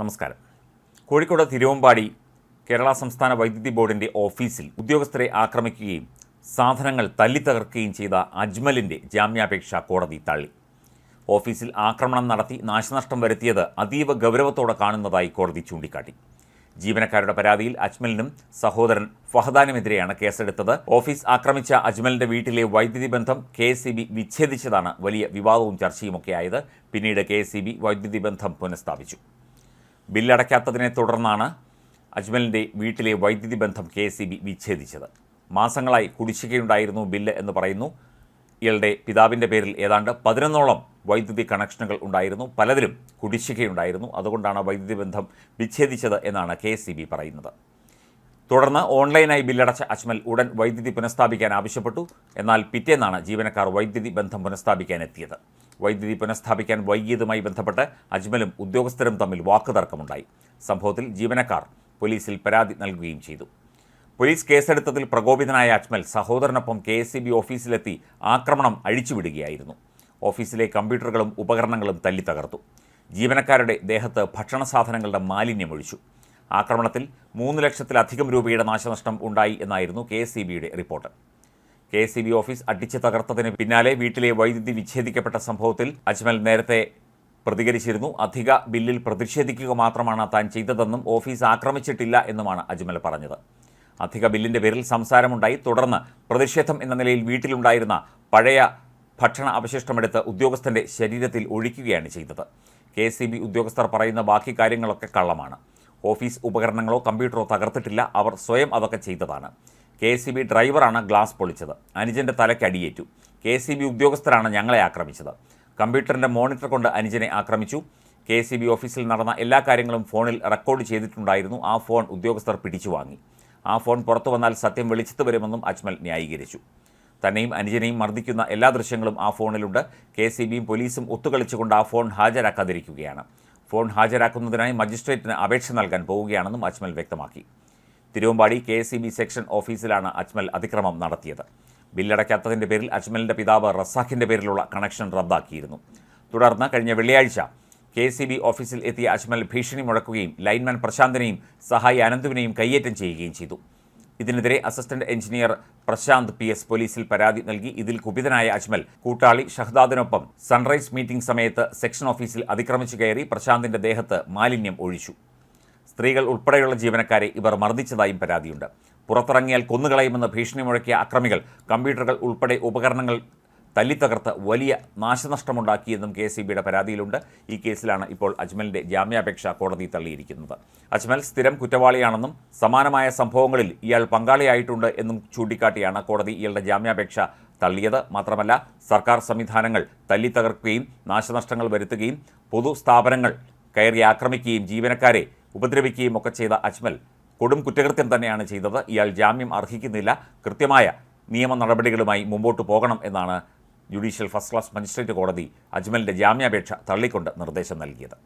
നമസ്കാരം. കോഴിക്കോട് തിരുവമ്പാടി കേരള സംസ്ഥാന വൈദ്യുതി ബോർഡിന്റെ ഓഫീസിൽ ഉദ്യോഗസ്ഥരെ ആക്രമിക്കുകയും സാധനങ്ങൾ തല്ലിത്തകർക്കുകയും ചെയ്ത അജ്മലിന്റെ ജാമ്യാപേക്ഷ കോടതി തള്ളി. ഓഫീസിൽ ആക്രമണം നടത്തി നാശനഷ്ടം വരുത്തിയത് അതീവ ഗൗരവത്തോടെ കാണുന്നതായി കോടതി ചൂണ്ടിക്കാട്ടി. ജീവനക്കാരുടെ പരാതിയിൽ അജ്മലിനും സഹോദരൻ ഫഹദാനുമെതിരെയാണ് കേസെടുത്തത്. ഓഫീസ് ആക്രമിച്ച അജ്മലിന്റെ വീട്ടിലെ വൈദ്യുതി ബന്ധം കെ എസ് വിച്ഛേദിച്ചതാണ് വലിയ വിവാദവും ചർച്ചയുമൊക്കെ ആയത്. പിന്നീട് കെ എസ് വൈദ്യുതി ബന്ധം പുനഃസ്ഥാപിച്ചു. ബില്ലടയ്ക്കാത്തതിനെ തുടർന്നാണ് അജ്മലിന്റെ വീട്ടിലെ വൈദ്യുതി ബന്ധം കെ എസ് വിച്ഛേദിച്ചത്. മാസങ്ങളായി കുടിശ്ശികയുണ്ടായിരുന്നു ബില്ല് എന്ന് പറയുന്നു. ഇയാളുടെ പിതാവിന്റെ പേരിൽ ഏതാണ്ട് പതിനൊന്നോളം വൈദ്യുതി കണക്ഷനുകൾ ഉണ്ടായിരുന്നു. പലതിലും കുടിശ്ശികയുണ്ടായിരുന്നു. അതുകൊണ്ടാണ് വൈദ്യുതി ബന്ധം വിച്ഛേദിച്ചത് എന്നാണ് കെ എസ് പറയുന്നത്. തുടർന്ന് ഓൺലൈനായി ബില്ലടച്ച അജ്മൽ ഉടൻ വൈദ്യുതി പുനഃസ്ഥാപിക്കാൻ ആവശ്യപ്പെട്ടു. എന്നാൽ പിറ്റേന്നാണ് ജീവനക്കാർ വൈദ്യുതി ബന്ധം പുനഃസ്ഥാപിക്കാൻ എത്തിയത് വൈദ്യുതി പുനഃസ്ഥാപിക്കാൻ വൈകിയതുമായി ബന്ധപ്പെട്ട് അജ്മലും ഉദ്യോഗസ്ഥരും തമ്മിൽ വാക്കുതർക്കമുണ്ടായി. സംഭവത്തിൽ ജീവനക്കാർ പോലീസിൽ പരാതി നൽകുകയും ചെയ്തു. പോലീസ് കേസെടുത്തതിൽ പ്രകോപിതനായ അജ്മൽ സഹോദരനൊപ്പം കെ എസ് ഓഫീസിലെത്തി ആക്രമണം അഴിച്ചുവിടുകയായിരുന്നു. ഓഫീസിലെ കമ്പ്യൂട്ടറുകളും ഉപകരണങ്ങളും തല്ലി തകർത്തു ജീവനക്കാരുടെ ദേഹത്ത് ഭക്ഷണ സാധനങ്ങളുടെ മാലിന്യമൊഴിച്ചു. ആക്രമണത്തിൽ മൂന്ന് ലക്ഷത്തിലധികം രൂപയുടെ നാശനഷ്ടം ഉണ്ടായി എന്നായിരുന്നു K report. K S office അടിച്ചു തകർത്തതിന് പിന്നാലെ വീട്ടിലെ വൈദ്യുതി വിച്ഛേദിക്കപ്പെട്ട സംഭവത്തിൽ അജ്മൽ നേരത്തെ പ്രതികരിച്ചിരുന്നു. അധിക ബില്ലിൽ പ്രതിഷേധിക്കുക മാത്രമാണ് താൻ ചെയ്തതെന്നും ഓഫീസ് ആക്രമിച്ചിട്ടില്ല എന്നുമാണ് അജ്മൽ പറഞ്ഞത്. അധിക ബില്ലിന്റെ പേരിൽ സംസാരമുണ്ടായി. തുടർന്ന് പ്രതിഷേധം എന്ന നിലയിൽ വീട്ടിലുണ്ടായിരുന്ന പഴയ ഭക്ഷണ അവശിഷ്ടമെടുത്ത് ഉദ്യോഗസ്ഥന്റെ ശരീരത്തിൽ ഒഴിക്കുകയാണ് ചെയ്തത്. കെ ഉദ്യോഗസ്ഥർ പറയുന്ന ബാക്കി കാര്യങ്ങളൊക്കെ കള്ളമാണ്. ഓഫീസ് ഉപകരണങ്ങളോ കമ്പ്യൂട്ടറോ തകർത്തിട്ടില്ല. അവർ സ്വയം അതൊക്കെ ചെയ്തതാണ്. കെ എസ് ഡ്രൈവറാണ് ഗ്ലാസ് പൊളിച്ചത്. അനുജന്റെ തലയ്ക്ക് അടിയേറ്റു. കെ എസ് ഉദ്യോഗസ്ഥരാണ് ഞങ്ങളെ ആക്രമിച്ചത്. കമ്പ്യൂട്ടറിന്റെ മോണിറ്റർ കൊണ്ട് അനുജനെ ആക്രമിച്ചു. കെ എസ് ഓഫീസിൽ നടന്ന എല്ലാ കാര്യങ്ങളും ഫോണിൽ റെക്കോർഡ് ചെയ്തിട്ടുണ്ടായിരുന്നു. ആ ഫോൺ ഉദ്യോഗസ്ഥർ പിടിച്ചു വാങ്ങി. ആ ഫോൺ പുറത്തു വന്നാൽ സത്യം വെളിച്ചത്ത് വരുമെന്നും അജ്മൽ ന്യായീകരിച്ചു. തന്നെയും അനുജനെയും മർദ്ദിക്കുന്ന എല്ലാ ദൃശ്യങ്ങളും ആ ഫോണിലുണ്ട്. കെ സി ബിയും പോലീസും ഒത്തുകളിച്ചുകൊണ്ട് ആ ഫോൺ ഹാജരാക്കാതിരിക്കുകയാണ്. ഫോൺ ഹാജരാക്കുന്നതിനായി മജിസ്ട്രേറ്റിന് അപേക്ഷ നൽകാൻ പോവുകയാണെന്നും അജ്മൽ വ്യക്തമാക്കി. തിരുവമ്പാടി കെ സെക്ഷൻ ഓഫീസിലാണ് അജ്മൽ അതിക്രമം നടത്തിയത്. ബില്ലടയ്ക്കാത്തതിന്റെ പേരിൽ അജ്മലിന്റെ പിതാവ് റസാഖിന്റെ പേരിലുള്ള കണക്ഷൻ റദ്ദാക്കിയിരുന്നു. തുടർന്ന് കഴിഞ്ഞ വെള്ളിയാഴ്ച കെ എസ് ഓഫീസിൽ എത്തിയ അജ്മൽ ഭീഷണി മുഴക്കുകയും ലൈൻമാൻ പ്രശാന്തിനെയും സഹായി അനന്തുവിനെയും കയ്യേറ്റം ചെയ്യുകയും ചെയ്തു. ഇതിനെതിരെ assistant engineer Prashanth P S പോലീസിൽ പരാതി നൽകി. ഇതിൽ കുപിതനായ അജ്മൽ കൂട്ടാളി ഷഹദാദിനൊപ്പം സൺറൈസ് മീറ്റിംഗ് സമയത്ത് സെക്ഷൻ ഓഫീസിൽ അതിക്രമിച്ചു കയറി പ്രശാന്തിന്റെ ദേഹത്ത് മാലിന്യം ഒഴിച്ചു. സ്ത്രീകൾ ഉൾപ്പെടെയുള്ള ജീവനക്കാരെ ഇവർ മർദ്ദിച്ചതായും പരാതിയുണ്ട്. പുറത്തിറങ്ങിയാൽ കൊന്നുകളയുമെന്ന് ഭീഷണി മുഴക്കിയ അക്രമികൾ കമ്പ്യൂട്ടറുകൾ ഉൾപ്പെടെ ഉപകരണങ്ങൾ തല്ലിത്തകർത്ത് വലിയ നാശനഷ്ടമുണ്ടാക്കിയെന്നും കെ സി ബിയുടെ പരാതിയിലുണ്ട്. ഈ കേസിലാണ് ഇപ്പോൾ അജ്മലിന്റെ ജാമ്യാപേക്ഷ കോടതി തള്ളിയിരിക്കുന്നത്. അജ്മൽ സ്ഥിരം കുറ്റവാളിയാണെന്നും സമാനമായ സംഭവങ്ങളിൽ ഇയാൾ പങ്കാളിയായിട്ടുണ്ട് എന്നും ചൂണ്ടിക്കാട്ടിയാണ് കോടതി ഇയാളുടെ ജാമ്യാപേക്ഷ തള്ളിയത്. മാത്രമല്ല സർക്കാർ സംവിധാനങ്ങൾ തല്ലിത്തകർക്കുകയും നാശനഷ്ടങ്ങൾ വരുത്തുകയും പൊതു സ്ഥാപനങ്ങൾ കയറി ആക്രമിക്കുകയും ജീവനക്കാരെ ഉപദ്രവിക്കുകയും ഒക്കെ ചെയ്ത അജ്മൽ കൊടും കുറ്റകൃത്യം തന്നെയാണ് ചെയ്തത്. ഇയാൾ ജാമ്യം അർഹിക്കുന്നില്ല. കൃത്യമായ നിയമ നടപടികളുമായി മുമ്പോട്ട് പോകണം എന്നാണ് ജുഡീഷ്യൽ ഫസ്റ്റ് ക്ലാസ് മജിസ്ട്രേറ്റ് കോടതി അജ്മലിന്റെ ജാമ്യാപേക്ഷ തള്ളിക്കൊണ്ട് നിർദ്ദേശം നൽകിയത്.